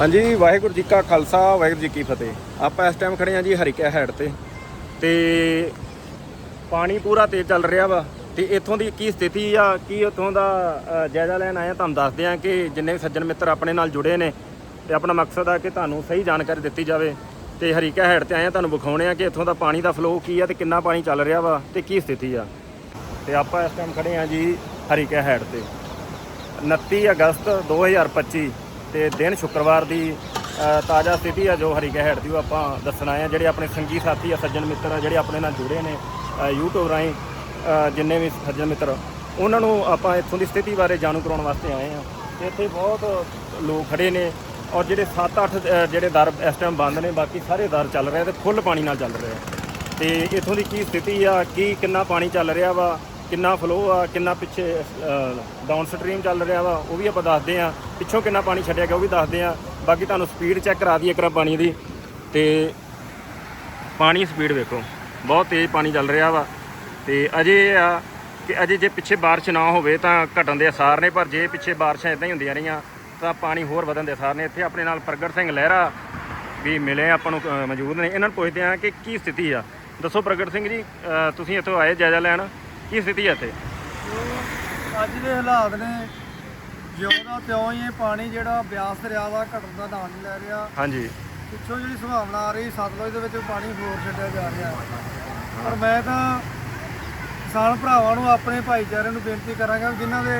ਹਾਂਜੀ, ਵਾਹਿਗੁਰੂ ਜੀ ਕਾ ਖਾਲਸਾ, ਵਾਹਿਗੁਰੂ ਜੀ ਕੀ ਫਤਿਹ। ਆਪਾਂ ਇਸ ਟਾਈਮ ਖੜੇ ਹਾਂ ਜੀ ਹਰੀਕਾ ਹੈਡ ਤੇ। ਤੇ ਪਾਣੀ ਪੂਰਾ ਤੇਜ਼ ਚੱਲ ਰਿਹਾ ਵਾ। ਤੇ ਇੱਥੋਂ ਦੀ ਕੀ ਸਥਿਤੀ ਆ, ਕੀ ਉੱਥੋਂ ਦਾ ਜਾਇਜ਼ਾ ਲੈਣ ਆਏ ਆ, ਤੁਹਾਨੂੰ ਦੱਸਦੇ ਆ ਕਿ ਜਿੰਨੇ ਵੀ ਸੱਜਣ ਮਿੱਤਰ ਆਪਣੇ ਨਾਲ ਜੁੜੇ ਨੇ, ਤੇ ਆਪਣਾ ਮਕਸਦ ਆ ਕਿ ਤੁਹਾਨੂੰ ਸਹੀ ਜਾਣਕਾਰੀ ਦਿੱਤੀ ਜਾਵੇ। ਤੇ ਹਰੀਕਾ ਹੈਡ ਤੇ ਆਏ ਆ ਤੁਹਾਨੂੰ ਵਿਖਾਉਣੇ ਆ ਕਿ ਇੱਥੋਂ ਦਾ ਪਾਣੀ ਦਾ ਫਲੋ ਕੀ ਆ ਤੇ ਕਿੰਨਾ ਪਾਣੀ ਚੱਲ ਰਿਹਾ ਵਾ ਤੇ ਕੀ ਸਥਿਤੀ ਆ। ਤੇ ਆਪਾਂ ਇਸ ਟਾਈਮ ਖੜੇ ਆ ਜੀ ਹਰੀਕਾ ਹੈਡ ਤੇ। 29 ਅਗਸਤ 2025 ਤੇ ਦਿਨ ਸ਼ੁੱਕਰਵਾਰ ਦੀ ਤਾਜ਼ਾ ਸਥਿਤੀ ਆ ਜੋ ਹਰੀਕੇ ਹੈਡ ਦੀ ਉਹ ਆਪਾਂ ਦੱਸਣਾ ਆ। ਜਿਹੜੇ ਆਪਣੇ ਸੰਗੀ ਸਾਥੀ ਆ ਸੱਜਣ ਮਿੱਤਰ ਆ ਜਿਹੜੇ ਆਪਣੇ ਨਾਲ ਜੁੜੇ ਨੇ ਅ, YouTube ਰਾਹੀਂ ਜਿੰਨੇ ਵੀ ਸੱਜਣ ਮਿੱਤਰ ਉਹਨਾਂ ਨੂੰ ਆਪਾਂ ਇੱਥੋਂ ਦੀ ਸਥਿਤੀ ਬਾਰੇ ਜਾਣੂ ਕਰਾਉਣ ਵਾਸਤੇ ਆਏ ਆ। ਤੇ ਇੱਥੇ ਬਹੁਤ ਲੋਕ ਖੜੇ ਨੇ ਔਰ ਜਿਹੜੇ 7-8 ਜਿਹੜੇ ਦਰ ਇਸ ਟਾਈਮ ਬੰਦ ਨੇ ਬਾਕੀ ਸਾਰੇ ਦਰ ਚੱਲ ਰਹੇ ਤੇ ਫੁੱਲ ਪਾਣੀ ਨਾਲ ਚੱਲ ਰਹੇ ਆ। ਤੇ ਇਥੋਂ ਦੀ ਕੀ ਸਥਿਤੀ ਆ ਕੀ ਕਿੰਨਾ ਪਾਣੀ ਚੱਲ ਰਿਹਾ ਵਾ ਕਿੰਨਾ ਫਲੋ ਆ, ਕਿੰਨਾ ਪਿੱਛੇ ਡਾਊਨ ਸਟਰੀਮ ਚੱਲ ਰਿਹਾ ਵਾ, ਉਹ ਵੀ ਆਪਾਂ ਦੱਸਦੇ ਆ ਪਿੱਛੋਂ ਕਿੰਨਾ ਪਾਣੀ ਛੱਡਿਆ ਗਿਆ, ਉਹ ਵੀ ਦੱਸਦੇ ਆ ਬਾਕੀ ਤੁਹਾਨੂੰ ਸਪੀਡ ਚੈੱਕ ਕਰਾ ਦਈਏ ਕਰਾ ਪਾਣੀ ਦੀ। ਤੇ ਪਾਣੀ ਸਪੀਡ ਵੇਖੋ, ਬਹੁਤ ਤੇਜ਼ ਪਾਣੀ ਚੱਲ ਰਿਹਾ ਵਾ। ਤੇ ਅਜੇ ਇਹ ਆ ਕਿ ਅਜੇ ਜੇ ਪਿੱਛੇ ਬਾਰਿਸ਼ ਨਾ ਹੋਵੇ ਤਾਂ ਘਟਣ ਦੇ ਅਸਾਰ ਨੇ, ਪਰ ਜੇ ਪਿੱਛੇ ਬਾਰਿਸ਼ਾਂ ਇਦਾਂ ਹੀ ਹੁੰਦੀਆਂ ਰਹੀਆਂ, ਤਾਂ ਪਾਣੀ ਹੋਰ ਵਧਣ ਦੇ ਅਸਾਰ ਨੇ। ਇੱਥੇ ਆਪਣੇ ਨਾਲ ਪ੍ਰਗਟ ਸਿੰਘ ਲਹਿਰਾ ਵੀ ਮਿਲੇ ਆਪਾਂ ਨੂੰ ਮੌਜੂਦ ਨੇ। ਇਹਨਾਂ ਨੂੰ ਪੁੱਛਦੇ ਆ ਕਿ ਕੀ ਸਥਿਤੀ ਆ। ਦੱਸੋ ਪ੍ਰਗਟ ਸਿੰਘ ਜੀ ਤੁਸੀਂ ਇੱਥੋਂ ਆਏ ਜਾਇਜ਼ਾ ਲੈਣ? ਕੀ ਸਥਿਤੀ ਆ ਇੱਥੇ? ਜੋ ਅੱਜ ਦੇ ਹਾਲਾਤ ਨੇ ਜਿਉਂ ਦਾ ਤਿਉਂ ਹੀ ਇਹ ਪਾਣੀ ਜਿਹੜਾ ਬਿਆਸ ਦਰਿਆ ਦਾ ਘਟਣ ਦਾ ਨਾਂ ਨਹੀਂ ਲੈ ਰਿਹਾ। ਹਾਂਜੀ। ਪਿੱਛੋਂ ਜਿਹੜੀ ਸੰਭਾਵਨਾ ਆ ਰਹੀ ਸਤਲੁਜ ਦੇ ਵਿੱਚ ਪਾਣੀ ਹੋਰ ਛੱਡਿਆ ਜਾ ਰਿਹਾ ਪਰ ਮੈਂ ਤਾਂ ਕਿਸਾਨ ਭਰਾਵਾਂ ਨੂੰ ਆਪਣੇ ਭਾਈਚਾਰੇ ਨੂੰ ਬੇਨਤੀ ਕਰਾਂਗਾ ਜਿਨ੍ਹਾਂ ਦੇ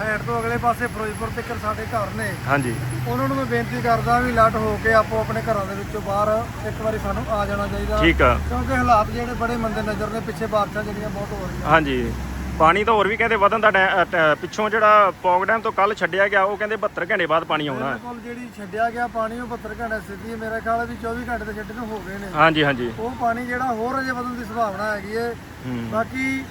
ਹੈਡ ਤੋਂ ਅਗਲੇ ਪਾਸੇ ਫਿਰੋਜ਼ਪੁਰ ਤੱਕ ਸਾਡੇ ਘਰ ਨੇ। ਹਾਂਜੀ। ਉਹਨਾਂ ਨੂੰ ਮੈਂ ਬੇਨਤੀ ਕਰਦਾ ਵੀ ਲੱਟ ਹੋ ਕੇ ਆਪੋ ਆਪਣੇ ਘਰਾਂ ਦੇ ਵਿੱਚੋਂ ਬਾਹਰ ਇੱਕ ਵਾਰੀ ਸਾਨੂੰ ਆ ਜਾਣਾ ਚਾਹੀਦਾ। ਠੀਕ ਆ। ਕਿਉਂਕਿ ਹਾਲਾਤ ਜਿਹੜੇ ਬੜੇ ਮੰਦੇ ਨਜ਼ਰ ਨੇ ਪਿੱਛੇ ਬਾਰਿਸ਼ਾਂ ਜਿਹੜੀਆਂ ਬਹੁਤ ਹੋ ਰਹੀਆਂ। ਹਾਂਜੀ। ਪਾਣੀ ਤਾਂ ਹੋਰ ਵੀ ਕਹਿੰਦੇ ਵਧਣ ਦਾ ਡੈ- ਅ, ਟ- ਪਿੱਛੋਂ ਜਿਹੜਾ ਪੌਗ ਡੈਮ ਤੋਂ ਕੱਲ ਛੱਡਿਆ ਗਿਆ ਉਹ ਕਹਿੰਦੇ 72 ਘੰਟੇ ਬਾਅਦ ਪਾਣੀ ਆਉਣਾ ਹੈ। ਬਿਲਕੁਲ ਜਿਹੜੀ ਛੱਡਿਆ ਗਿਆ ਪਾਣੀ ਉਹ 72 ਘੰਟੇ ਸਿੱਧੀ ਹੈ। ਮੇਰਾ ਖਿਆਲ ਹੈ ਵੀ 24 ਘੰਟੇ ਤੇ ਛੱਡੇ ਨੂੰ ਹੋ ਗਏ ਨੇ। ਹਾਂਜੀ ਹਾਂਜੀ। ਉਹ ਪਾਣੀ ਜਿਹੜਾ ਹੋਰ ਅਜੇ ਵਧਣ ਦੀ ਸੰਭਾਵਨਾ ਹੈਗੀ ਹੂੰ। ਬਾਕੀ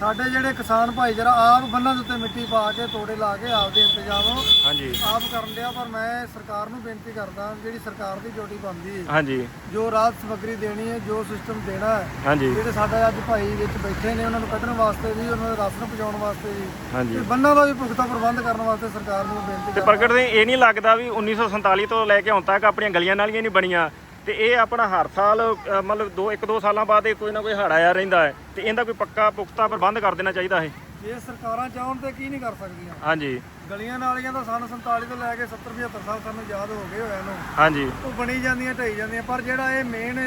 ਸਾਡੇ ਜਿਹੜੇ ਕਿਸਾਨ ਭਾਈਚਾਰਾ ਆਪ ਬੰਨਾਂ ਦੇ ਉੱਤੇ ਮਿੱਟੀ ਪਾ ਕੇ ਤੋੜੇ ਲਾ ਕੇ ਆਪਦੇ ਇੰਤਜ਼ਾਮ ਹਾਂਜੀ। ਆਪ ਕਰਨ ਡਿਆ ਪਰ ਮੈਂ ਸਰਕਾਰ ਨੂੰ ਬੇਨਤੀ ਕਰਦਾ ਜਿਹੜੀ ਸਰਕਾਰ ਦੀ ਡਿਊਟੀ ਬਣਦੀ ਹੈ ਹਾਂਜੀ। ਜੋ ਰਾਹਤ ਸਮੱਗਰੀ ਦੇਣੀ ਹੈ ਜੋ ਸਿਸਟਮ ਦੇਣਾ ਹੈ ਹਾਂਜੀ। ਜਿਹੜੇ ਸਾਡੇ ਅੱਜ ਭਾਈ ਵਿੱਚ ਬੈਠੇ ਨੇ ਉਹਨਾਂ ਨੂੰ ਕੱਢਣ ਵਾਸਤੇ ਵੀ ਉਹਨਾਂ ਦੇ ਰਾਸ਼ਨ ਪਹੁੰਚਾਉਣ ਵਾਸਤੇ ਵੀ ਹਾਂਜੀ। ਤੇ ਬੰਨਾਂ ਦਾ ਵੀ ਪੁਖਤਾ ਪ੍ਰਬੰਧ ਕਰਨ ਵਾਸਤੇ ਸਰਕਾਰ ਨੂੰ ਬੇਨਤੀ ਤੇ ਪ੍ਰਗਟ ਸਿੰਘ ਇਹ ਨਹੀਂ ਲੱਗਦਾ ਵੀ 1947 ਤੋਂ ਲੈ ਕੇ ਹੁਣ ਤੱਕ ਆਪਣੀਆਂ ਗਲੀਆਂ ਨਾਲੀਆਂ ਨਹੀਂ ਬਣੀਆਂ। ਤੇ ਇਹ ਆਪਣਾ ਹਰ ਸਾਲ ਅ, ਮਤਲਬ ਦੋ ਇੱਕ ਦੋ ਸਾਲਾਂ ਬਾਅਦ ਇਹ ਕੋਈ ਨਾ ਕੋਈ ਹੜ ਆਇਆ ਰਹਿੰਦਾ ਹੈ। ਤੇ ਇਹਦਾ ਕੋਈ ਪੱਕਾ ਪੁਖਤਾ ਪ੍ਰਬੰਧ ਕਰ ਦੇਣਾ ਚਾਹੀਦਾ ਹੈ ਜੇ ਸਰਕਾਰਾਂ ਚਾਹਣ ਤੇ ਕੀ ਨਹੀਂ ਕਰ ਸਕਦੀਆਂ। ਹਾਂਜੀ। ਗਲੀਆਂ ਨਾਲੀਆਂ ਤਾਂ ਸਾਨੂੰ 47 ਤੋਂ ਲੈ ਕੇ 70 75 ਸਾਲ ਸਾਨੂੰ ਯਾਦ ਹੋ ਗਏ ਹੋਇਆ ਨੂੰ ਹਾਂਜੀ। ਉਹ ਬਣੀ ਜਾਂਦੀਆਂ ਢਈ ਜਾਂਦੀਆਂ ਪਰ ਜਿਹੜਾ ਇਹ ਮੇਨ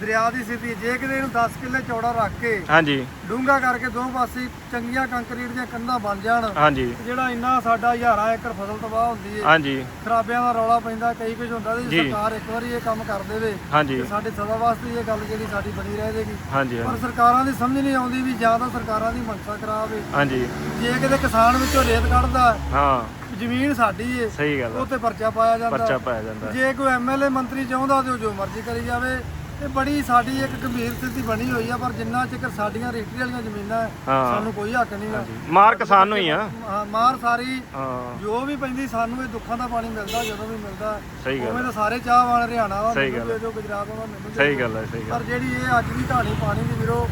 ਦਰਿਆ ਦੀ ਸਥਿਤੀ ਜੇ ਕਿਤੇ ਇਹਨੂੰ 10 ਕਿੱਲੇ ਚੌੜਾ ਰੱਖ ਕੇ ਹਾਂਜੀ। ਡੂੰਘਾ ਕਰਕੇ ਦੋ ਪਾਸੇ ਚੰਗੀਆਂ ਕੰਕਰੀਟ ਦੀਆਂ ਕੰਧਾਂ ਬਣ ਜਾਣ ਹਾਂਜੀ। ਜਿਹੜਾ ਇੰਨਾ ਸਾਡਾ ਹਜ਼ਾਰਾਂ ਏਕੜ ਫਸਲ ਤਬਾਹ ਹੁੰਦੀ ਹੈ। ਹਾਂਜੀ। ਖਰਾਬਿਆਂ ਦਾ ਰੌਲਾ ਪੈਂਦਾ ਕਈ ਕੁਝ ਹੁੰਦਾ ਤੇ। ਸਰਕਾਰ ਇੱਕ ਵਾਰੀ ਇਹ ਕੰਮ ਕਰ ਦੇਵੇ ਤੇ ਸਾਡੇ ਸਦਾ ਵਾਸਤੇ ਇਹ ਗੱਲ ਜਿਹੜੀ ਸਾਡੀ ਬਣੀ ਰਹਿ ਹਾਂਜੀ ਪਰ ਸਰਕਾਰਾਂ ਦੀ ਸਮਝ ਨਹੀਂ ਆਉਂਦੀ ਵੀ ਜਾਂ ਤਾਂ ਸਰਕਾਰਾਂ ਦੀ ਮਨਸਾ ਖਰਾਬ ਹਾਂਜੀ। ਜੇ ਕਿਤੇ ਕਿਸਾਨ ਵਿੱਚੋਂ ਰੇਤ ਕੱਢਦਾ ਹਾਂ। ਜ਼ਮੀਨ ਸਾਡੀ ਏ ਸਹੀ ਗੱਲ ਉਹ ਤੇ ਪਰਚਾ ਪਾਇਆ ਜਾਂਦਾ। ਪਰਚਾ ਪਾਇਆ ਜਾਂਦਾ। ਜੇ ਕੋਈ ਐਮਐਲਏ ਮੰਤਰੀ ਚਾਹੁੰਦਾ ਤੇ ਉਹ ਜੋ ਮਰਜ਼ੀ ਕਰੀ ਜਾਵੇ। ਇਹ ਬੜੀ ਸਾਡੀ ਇੱਕ ਗੰਭੀਰ ਸਥਿਤੀ ਬਣੀ ਹੋਈ ਆ ਪਰ ਜਿੰਨਾ ਚਿਰ ਸਾਡੀਆਂ ਰੇਟਰੀ ਵਾਲੀਆਂ ਜ਼ਮੀਨਾਂ ਹੈ, ਹਾਂ। ਸਾਨੂੰ ਕੋਈ ਹੱਕ ਨਹੀਂ ਗਾ ਮਾਰ ਕਿਸਾਨ ਨੂੰ ਹੀ ਆ। ਹਾਂ, ਮਾਰ ਸਾਰੀ। ਹਾਂ। ਜੋ ਵੀ ਪੈਂਦੀ ਸਾਨੂੰ ਇਹ ਦੁੱਖਾਂ ਦਾ ਪਾਣੀ ਮਿਲਦਾ ਜਦੋਂ ਵੀ ਮਿਲਦਾ। ਸਹੀ ਗੱਲ ਉਵੇਂ ਤਾਂ ਸਾਰੇ ਚਾਹਵਾਨ ਹਰਿਆਣਾ ਦਾ ਸਹੀ ਮੈਨੂੰ ਗੱਲ ਦੇ ਦਿਓ ਗੁਜਰਾਤ ਦਾ ਮੈਨੂੰ ਦੇ ਸਹੀ। ਗੱਲ ਹੈ ਸਹੀ ਗੱਲ ਪਰ ਜਿਹੜੀ ਇਹ ਅੱਜ ਦੀ ਕਹਾਣੀ ਪਾਣੀ ਦੀ ਵੀਰੋ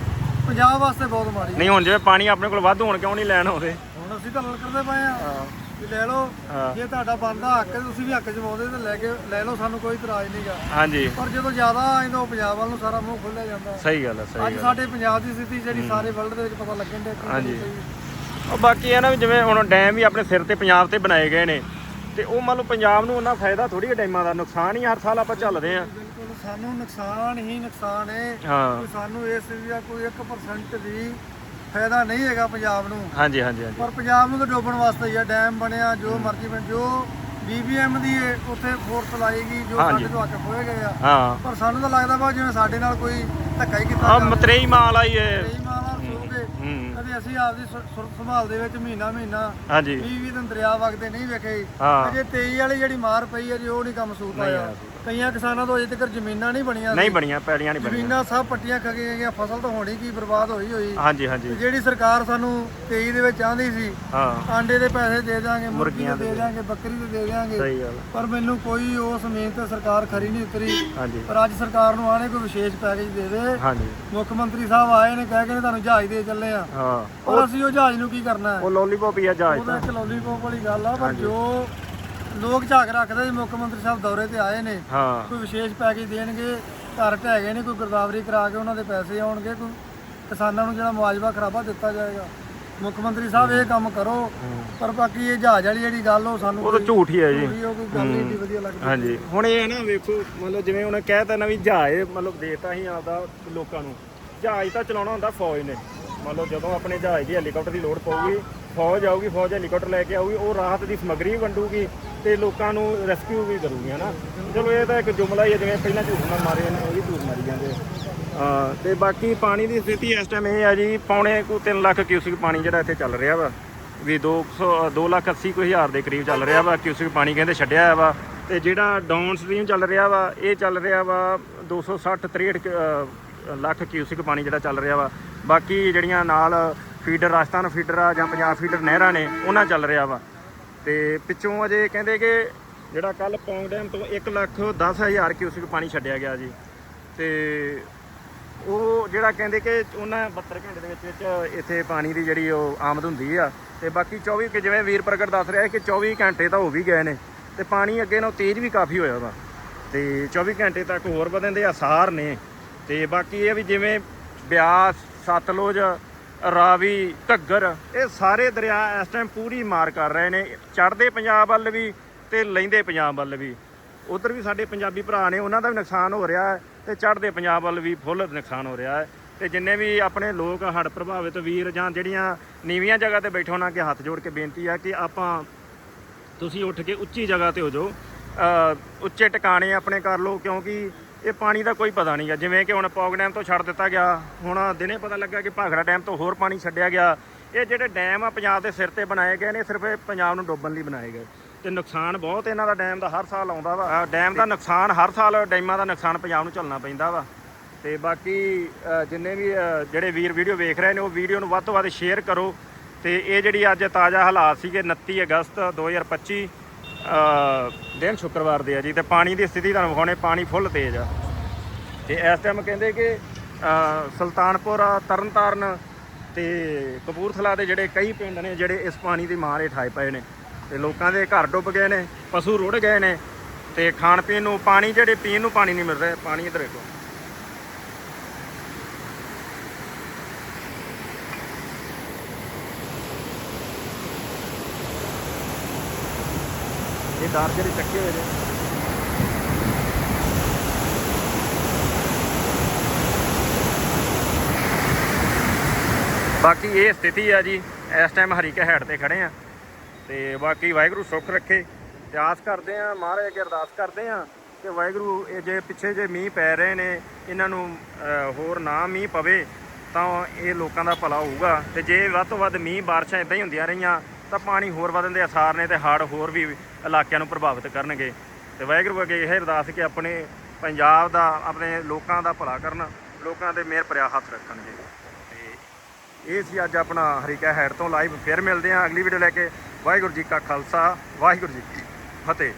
ਪੰਜਾਬ ਵਾਸਤੇ ਬਹੁਤ ਮਾੜੀ ਹੈ। ਨਹੀਂ ਹੁਣ ਜਿਵੇਂ ਪਾਣੀ ਆਪਣੇ ਕੋਲ ਵੱਧ ਹੋਣ ਕਿਉਂ ਨਹੀਂ ਲੈਣ ਆਉਂਦੇ? ਹੁਣ ਅਸੀਂ ਤਾਂ ਲੜਕਦੇ ਪਏ ਆ। ਵੀ ਲੈ ਲਓ। ਹਾਂ। ਜੇ ਤੁਹਾਡਾ ਬੰਦਾ ਹੱਕ ਹੈ ਤੁਸੀਂ ਵੀ ਹੱਕ ਜਮਾਉਂਦੇ ਤੇ ਲੈ ਕੇ ਲੈ ਲਓ ਸਾਨੂੰ ਕੋਈ ਇਤਰਾਜ਼ ਨਹੀਂਗਾ ਹਾਂਜੀ। ਪਰ ਜਦੋਂ ਜ਼ਿਆਦਾ ਆਇੰਦਾ ਪੰਜਾਬ ਵੱਲ ਨੂੰ ਸਾਰਾ ਮੂੰਹ ਖੁੱਲਿਆ ਜਾਂਦਾ। ਸਹੀ ਗੱਲ ਹੈ ਸਹੀ ਅੱਜ ਗੱਲ ਸਾਡੇ ਪੰਜਾਬ ਦੀ ਸਥਿਤੀ ਜਿਹੜੀ ਸਾਰੇ ਵਰਲਡ ਦੇ ਵਿੱਚ ਪਤਾ ਲੱਗਣ ਦੇ ਹਾਂਜੀ। ਉਹ ਬਾਕੀ ਇਹ ਨਾ ਵੀ ਜਿਵੇਂ ਹੁਣ ਡੈਮ ਵੀ ਆਪਣੇ ਸਿਰ ਤੇ ਪੰਜਾਬ ਤੇ ਬਣਾਏ ਗਏ ਨੇ ਤੇ ਉਹ ਮੰਨ ਲਓ ਪੰਜਾਬ ਨੂੰ ਉਹਨਾਂ ਫਾਇਦਾ ਥੋੜੀ ਹੈ ਡੈਮਾਂ ਦਾ ਨੁਕਸਾਨ ਹੀ ਹਰ ਸਾਲ ਆਪਾਂ ਚੱਲਦੇ ਆ ਬਿਲਕੁਲ ਸਾਨੂੰ ਨੁਕਸਾਨ ਹੀ ਨੁਕਸਾਨ ਹੈ। ਹਾਂ। ਕੋਈ ਸਾਨੂੰ ਇਸ ਦਾ ਕੋਈ 1% ਵੀ ਫਾਇਦਾ ਨਹੀਂ ਹੈਗਾ ਪੰਜਾਬ ਨੂੰ। ਹਾਂਜੀ ਹਾਂਜੀ ਹਾਂਜੀ। ਪਰ ਪੰਜਾਬ ਨੂੰ ਤਾਂ ਡੋਬਣ ਵਾਸਤੇ ਹੀ ਆ ਡੈਮ ਬਣਿਆ ਜੋ ਮਰਜ਼ੀ ਬਣ ਜੋ ਬੀਬੀਐਮ ਦੀ ਇਹ ਉੱਥੇ ਫੋਰਸ ਲਾਏਗੀ ਜੋ ਹਾਂਜੀ। ਸਾਡੇ ਤੋਂ ਹੱਕ ਖੋਏ ਗਏ ਆ। ਹਾਂ। ਪਰ ਸਾਨੂੰ ਤਾਂ ਲੱਗਦਾ ਵਾ ਜਿਵੇਂ ਸਾਡੇ ਨਾਲ ਕੋਈ ਧੱਕਾ ਹੀ ਕੀਤਾ ਆ। ਮਤਰੇਈ ਮਾਲ ਆਈ ਏ ਕਈ ਮਾਲਾ ਸੋਗੇ ਹੂੰ। ਕਦੇ ਅਸੀਂ ਆਪਦੀ ਸੁਰ- ਸੰਭਾਲ ਦੇ ਵਿੱਚ ਮਹੀਨਾ ਮਹੀਨਾ ਹਾਂਜੀ। 20 20 ਦਿਨ ਦਰਿਆ ਵਗਦੇ ਨਹੀਂ ਵੇਖੇ। ਹਾਂ। ਅਜੇ 23 ਵਾਲੀ ਜਿਹੜੀ ਮਾਰ ਪਈ ਹੈ ਜੀ ਉਹ ਨਹੀਂ ਕੰਮ ਸੂਤ ਆਇਆ। ਕਈਆਂ ਕਿਸਾਨਾਂ ਤੋਂ ਅਜੇ ਤੱਕ ਜ਼ਮੀਨਾਂ ਨਹੀਂ ਬਣੀਆਂ ਨਹੀਂ ਬਣੀਆਂ ਪੈੜੀਆਂ ਨਹੀਂ ਬਣੀਆਂ। ਜ਼ਮੀਨਾਂ ਸਭ ਪੱਟੀਆਂ ਖਗੇ ਗਈਆਂ ਫਸਲ ਤਾਂ ਹੋਣੀ ਕੀ ਬਰਬਾਦ ਹੋਈ ਹੋਈ। ਹਾਂਜੀ ਹਾਂਜੀ। ਜਿਹੜੀ ਸਰਕਾਰ ਸਾਨੂੰ 23 ਦੇ ਵਿੱਚ ਆਂਦੀ ਸੀ ਹਾਂ। ਆਂਡੇ ਦੇ ਪੈਸੇ ਦੇ ਦਾਂਗੇ ਮੁਰਗੀ ਮੁਰਗੀਆਂ ਦੇ ਦੇ ਦਾਂਗੇ ਬੱਕਰੀ ਦੇ ਦੇ ਦਾਂਗੇ ਸਹੀ ਗੱਲ ਪਰ ਮੈਨੂੰ ਕੋਈ ਉਸ ਜ਼ਮੀਨ ਤੇ ਸਰਕਾਰ ਖਰੀ ਨਹੀਂ ਉਤਰੀ। ਹਾਂਜੀ। ਪਰ ਅੱਜ ਸਰਕਾਰ ਨੂੰ ਆਣੇ ਕੋਈ ਵਿਸ਼ੇਸ਼ ਪੈਕੇਜ ਦੇਵੇ ਹਾਂਜੀ। ਮੁੱਖ ਮੰਤਰੀ ਸਾਹਿਬ ਆਏ ਨੇ ਕਹਿ ਕੇ ਤੁਹਾਨੂੰ ਜਹਾਜ਼ ਦੇ ਚੱਲੇ ਆ। ਹਾਂ। ਪਰ ਅਸੀਂ ਉਹ ਜਹਾਜ਼ ਨੂੰ ਕੀ ਕਰਨਾ ਉਹ ਲੋਲੀਪੌਪ ਹੀ ਆ ਜਹਾਜ਼ ਤਾਂ ਇੱਕ ਲੋਲੀਪੌਪ ਵਾਲੀ ਗੱਲ ਆ ਪਰ ਜੋ ਲੋਕ ਝਾਕ ਰੱਖਦੇ ਜੀ ਮੁੱਖ ਮੰਤਰੀ ਸਾਹਿਬ ਦੌਰੇ ਤੇ ਆਏ ਨੇ। ਹਾਂ। ਕੋਈ ਵਿਸ਼ੇਸ਼ ਪੈਕੇਜ ਦੇਣਗੇ ਘਰ ਢਹਿ ਗਏ ਨੇ ਕੋਈ ਗੁਰਦਾਵਰੀ ਕਰਾ ਕੇ ਉਹਨਾਂ ਦੇ ਪੈਸੇ ਆਉਣਗੇ ਕੋਈ ਕਿਸਾਨਾਂ ਨੂੰ ਜਿਹੜਾ ਮੁਆਵਜ਼ਾ ਖਰਾਬਾ ਦਿੱਤਾ ਜਾਏਗਾ। ਮੁੱਖ ਮੰਤਰੀ ਸਾਹਿਬ ਇਹ ਕੰਮ ਕਰੋ ਪਰ ਬਾਕੀ ਇਹ ਜਹਾਜ਼ ਵਾਲੀ ਜਿਹੜੀ ਗੱਲ ਉਹ ਸਾਨੂੰ ਉਹ ਤਾਂ ਝੂਠ ਹੀ ਹੈ ਜੀ। ਕੋਈ ਉਹ ਕੋਈ ਗੱਲ ਨਹੀਂ ਏਡੀ ਵਧੀਆ ਲੱਗਦੀ। ਹਾਂਜੀ। ਹੁਣ ਇਹ ਹੈ ਨਾ ਵੇਖੋ ਮਤਲਬ ਜਿਵੇਂ ਉਹਨੇ ਕਹਿਤਾ ਨਾ ਵੀ ਜਹਾਜ਼ ਮਤਲਬ ਦੇਤਾ ਹੀ ਆਪਦਾ ਲੋਕਾਂ ਨੂੰ। ਜਹਾਜ਼ ਤਾਂ ਚਲਾਉਣਾ ਹੁੰਦਾ ਫੌਜ ਨੇ। ਮਤਲਬ ਜਦੋਂ ਆਪਣੇ ਜਹਾਜ਼ ਦੀ ਹੈਲੀਕਾਪਟਰ ਦੀ ਲੋੜ ਪਊਗੀ ਫੌਜ ਆਊਗੀ ਫੌਜ ਹੈਲੀਕਾਪਟਰ ਲੈ ਕੇ ਆਊਗੀ ਉਹ ਰਾਹਤ ਦੀ ਸਮੱਗਰੀ ਵੀ ਵੰਡੂਗੀ। ਤੇ ਲੋਕਾਂ ਨੂੰ ਰੈਸਕਿਊ ਵੀ ਕਰੂਗੀ ਨਾ ਚਲੋ, ਇਹ ਤਾਂ ਇੱਕ ਜੁਮਲਾ ਹੀ ਹੈ, ਜਿਵੇਂ ਪਹਿਲਾਂ ਝੂਠ ਨਾ ਮਾਰੇ ਨੇ ਉਹ ਵੀ ਝੂਠ ਮਾਰੀ ਜਾਂਦੇ ਆ। ਤੇ ਬਾਕੀ ਪਾਣੀ ਦੀ ਸਥਿਤੀ ਇਸ ਟਾਈਮ ਇਹ ਆ ਜੀ, ਪੌਣੇ ਕੋ 3 ਲੱਖ ਕਿਊਸਿਕ ਪਾਣੀ ਜਿਹੜਾ ਇੱਥੇ ਚੱਲ ਰਿਹਾ ਵਾ, ਵੀ 200 2 ਲੱਖ 80 ਕੁ ਹਜ਼ਾਰ ਦੇ ਕਰੀਬ ਚੱਲ ਰਿਹਾ ਵਾ ਕਿਊਸਿਕ ਪਾਣੀ ਕਹਿੰਦੇ ਛੱਡਿਆ ਹੋਇਆ ਵਾ। ਤੇ ਜਿਹੜਾ ਡਾਊਨ ਸਟ੍ਰੀਮ ਚੱਲ ਰਿਹਾ ਵਾ, ਇਹ ਚੱਲ ਰਿਹਾ ਵਾ 260 63 ਕਿ- ਅਹ, ਲੱਖ ਕਿਊਸਿਕ ਪਾਣੀ ਜਿਹੜਾ ਚੱਲ ਰਿਹਾ ਵਾ। ਬਾਕੀ ਜਿਹੜੀਆਂ ਨਾਲ ਫੀਡਰ ਰਾਜਸਥਾਨ ਫੀਡਰ ਆ ਜਾਂ ਪੰਜਾਬ ਫੀਡਰ ਨਹਿਰਾਂ ਨੇ, ਉਹਨਾਂ ਚੱਲ ਰਿਹਾ ਵਾ। ਤੇ ਪਿੱਛੋਂ ਅਜੇ ਕਹਿੰਦੇ ਕਿ ਜਿਹੜਾ ਕੱਲ ਪੌਂਗ ਡੈਮ ਤੋਂ 1 ਲੱਖ 10 ਹਜ਼ਾਰ ਕਿਊਸਿਕ ਪਾਣੀ ਛੱਡਿਆ ਗਿਆ ਜੀ। ਤੇ ਉਹ ਜਿਹੜਾ ਕਹਿੰਦੇ ਕਿ ਉਹਨਾਂ 72 ਘੰਟੇ ਦੇ ਵਿੱਚ ਵਿੱਚ ਇੱਥੇ ਪਾਣੀ ਦੀ ਜਿਹੜੀ ਉਹ ਆਮਦ ਹੁੰਦੀ ਆ। ਤੇ ਬਾਕੀ 24 ਕਿ ਜਿਵੇਂ ਵੀਰ ਪ੍ਰਗਟ ਦੱਸ ਰਿਹਾ ਹੈ ਕਿ 24 ਘੰਟੇ ਤਾਂ ਹੋ ਵੀ ਗਏ ਨੇ ਤੇ ਪਾਣੀ ਅੱਗੇ ਨਾਲੋਂ ਤੇਜ਼ ਵੀ ਕਾਫੀ ਹੋਇਆ ਵਾ। ਤੇ 24 ਘੰਟੇ ਤੱਕ ਹੋਰ ਵਧਣ ਦੇ ਆਸਾਰ ਨੇ। ਤੇ ਬਾਕੀ ਇਹ ਵੀ ਜਿਵੇਂ ਬਿਆਸ, ਸਤਲੁਜ ਰਾਵੀ ਘੱਗਰ, ਇਹ ਸਾਰੇ ਦਰਿਆ ਇਸ ਟਾਈਮ ਪੂਰੀ ਮਾਰ ਕਰ ਰਹੇ ਨੇ। ਚੜ੍ਹਦੇ ਪੰਜਾਬ ਵੱਲ ਵੀ ਤੇ ਲੈਂਦੇ ਪੰਜਾਬ ਵੱਲ ਵੀ। ਉਧਰ ਵੀ ਸਾਡੇ ਪੰਜਾਬੀ ਭਰਾ ਨੇ, ਉਹਨਾਂ ਦਾ ਵੀ ਨੁਕਸਾਨ ਹੋ ਰਿਹਾ ਹੈ ਤੇ ਚੜ੍ਹਦੇ ਪੰਜਾਬ ਵੱਲ ਵੀ ਫੁੱਲ ਨੁਕਸਾਨ ਹੋ ਰਿਹਾ ਹੈ। ਤੇ ਜਿੰਨੇ ਵੀ ਆਪਣੇ ਲੋਕ ਹੜ੍ਹ ਪ੍ਰਭਾਵਿਤ ਵੀਰ ਜਾਂ ਜਿਹੜੀਆਂ ਨੀਵੀਆਂ ਜਗ੍ਹਾ ਤੇ ਬੈਠੇ ਉਹਨਾਂ ਕਿ ਹੱਥ ਜੋੜ ਕੇ ਬੇਨਤੀ ਆ ਕਿ ਆਪਾਂ ਤੁਸੀਂ ਉੱਠ ਕੇ ਉੱਚੀ ਜਗ੍ਹਾ ਤੇ ਹੋ ਜਾਓ। ਉੱਚੇ ਟਿਕਾਣੇ ਆਪਣੇ ਕਰ ਲਓ, ਕਿਉਂਕਿ ਇਹ ਪਾਣੀ ਦਾ ਕੋਈ ਪਤਾ ਨਹੀਂ ਹੈ ਜਿਵੇਂ ਕਿ ਹੁਣ ਪੌਗ ਡੈਮ ਤੋਂ ਛੱਡ ਦਿੱਤਾ ਗਿਆ ਹੁਣ ਦਿਨੇ ਪਤਾ ਲੱਗਾ ਕਿ ਭਾਖੜਾ ਡੈਮ ਤੋਂ ਹੋਰ ਪਾਣੀ ਛੱਡਿਆ ਗਿਆ। ਇਹ ਜਿਹੜੇ ਡੈਮ ਆ ਪੰਜਾਬ ਦੇ ਸਿਰ ਤੇ ਬਣਾਏ ਗਏ ਨੇ ਸਿਰਫ ਪੰਜਾਬ ਨੂੰ ਡੋਬਣ ਲਈ ਬਣਾਏ ਗਏ। ਤੇ ਨੁਕਸਾਨ ਬਹੁਤ ਇਹਨਾਂ ਦਾ ਡੈਮ ਦਾ ਹਰ ਸਾਲ ਆਉਂਦਾ ਵਾ। ਡੈਮ ਦਾ ਨੁਕਸਾਨ ਹਰ ਸਾਲ ਡੈਮਾਂ ਦਾ ਨੁਕਸਾਨ ਪੰਜਾਬ ਨੂੰ ਝੱਲਣਾ ਪੈਂਦਾ ਵਾ। ਤੇ ਬਾਕੀ ਜਿੰਨੇ ਵੀ ਜਿਹੜੇ ਵੀਰ ਵੀਡੀਓ ਵੇਖ ਰਹੇ ਨੇ ਉਹ ਵੀਡੀਓ ਨੂੰ ਵੱਧ ਤੋਂ ਵੱਧ ਸ਼ੇਅਰ ਕਰੋ। ਤੇ ਇਹ ਜਿਹੜੀ ਅੱਜ ਤਾਜ਼ਾ ਹਾਲਾਤ ਸੀਗੇ 29 ਅਗਸਤ 2025 ਅ, ਦਿਨ ਸ਼ੁੱਕਰਵਾਰ ਦੇ ਆ ਜੀ ਤੇ ਪਾਣੀ ਦੀ ਸਥਿਤੀ ਤੁਹਾਨੂੰ ਵਿਖਾਉਣੇ ਪਾਣੀ ਫੁੱਲ ਤੇਜ਼ ਆ। ਤੇ ਇਸ ਟਾਈਮ ਕਹਿੰਦੇ ਕਿ ਅ, ਸੁਲਤਾਨਪੁਰ ਤਰਨਤਾਰਨ ਤੇ ਕਪੂਰਥਲਾ ਦੇ ਜਿਹੜੇ ਕਈ ਪਿੰਡ ਨੇ ਜਿਹੜੇ ਇਸ ਪਾਣੀ ਦੀ ਮਾਰ ਹੇਠ ਆਏ ਪਏ ਨੇ। ਤੇ ਲੋਕਾਂ ਦੇ ਘਰ ਡੁੱਬ ਗਏ ਨੇ ਪਸ਼ੂ ਰੁੜ ਗਏ ਨੇ ਤੇ ਖਾਣ ਪੀਣ ਨੂੰ ਪਾਣੀ ਜਿਹੜੇ ਪੀਣ ਨੂੰ ਪਾਣੀ ਨਹੀਂ ਮਿਲ ਰਿਹਾ ਪਾਣੀ ਇਧਰ ਦੇਖੋ ਇਹ ਦਾਰ ਜਿਹੜੇ ਚੱਕੇ ਹੋਏ ਨੇ। ਬਾਕੀ ਇਹ ਸਥਿਤੀ ਆ ਜੀ, ਇਸ ਟਾਈਮ ਹਰੀਕੇ ਹੈਡ ਤੇ ਖੜੇ ਆ। ਤੇ ਬਾਕੀ ਵਾਹਿਗੁਰੂ ਸੁੱਖ ਰੱਖੇ। ਤੇ ਆਸ ਕਰਦੇ ਆ, ਮਹਾਰਾਜ ਅੱਗੇ ਅਰਦਾਸ ਕਰਦੇ ਆ ਕਿ ਵਾਹਿਗੁਰੂ ਇਹ ਜੇ ਪਿੱਛੇ ਜੇ ਮੀਂਹ ਪੈ ਰਹੇ ਨੇ, ਇਹਨਾਂ ਨੂੰ ਹੋਰ ਨਾ ਮੀਂਹ ਪਵੇ, ਤਾਂ ਇਹ ਲੋਕਾਂ ਦਾ ਭਲਾ ਹੋਊਗਾ। ਤੇ ਜੇ ਵੱਧ ਤੋਂ ਵੱਧ ਮੀਂਹ ਬਾਰਿਸ਼ਾਂ ਇਦਾਂ ਹੀ ਹੁੰਦੀਆਂ ਰਹੀਆਂ ਤਾਂ ਪਾਣੀ ਹੋਰ ਵਧਣ ਦੇ ਅਸਾਰ ਨੇ ਤੇ ਹੜ੍ਹ ਹੋਰ ਵੀ ਇਲਾਕਿਆਂ ਨੂੰ ਪ੍ਰਭਾਵਿਤ ਕਰਨਗੇ। ਤੇ ਵਾਹਿਗੁਰੂ ਅੱਗੇ ਇਹ ਅਰਦਾਸ ਕਿ ਆਪਣੇ ਪੰਜਾਬ ਦਾ, ਆਪਣੇ ਲੋਕਾਂ ਦਾ ਭਲਾ ਕਰਨ, ਲੋਕਾਂ ਦੇ ਮਿਹਰ ਭਰਿਆ ਹੱਥ ਰੱਖਣਗੇ। ਤੇ ਇਹ ਸੀ ਅੱਜ ਆਪਣਾ ਹਰੀਕਾ ਹੈਡ ਤੋਂ ਲਾਈਵ ਫਿਰ ਮਿਲਦੇ ਹਾਂ ਅਗਲੀ ਵੀਡੀਓ ਲੈ ਕੇ। ਵਾਹਿਗੁਰੂ ਜੀ ਕਾ ਖਾਲਸਾ, ਵਾਹਿਗੁਰੂ ਜੀ ਕੀ ਫਤਿਹ।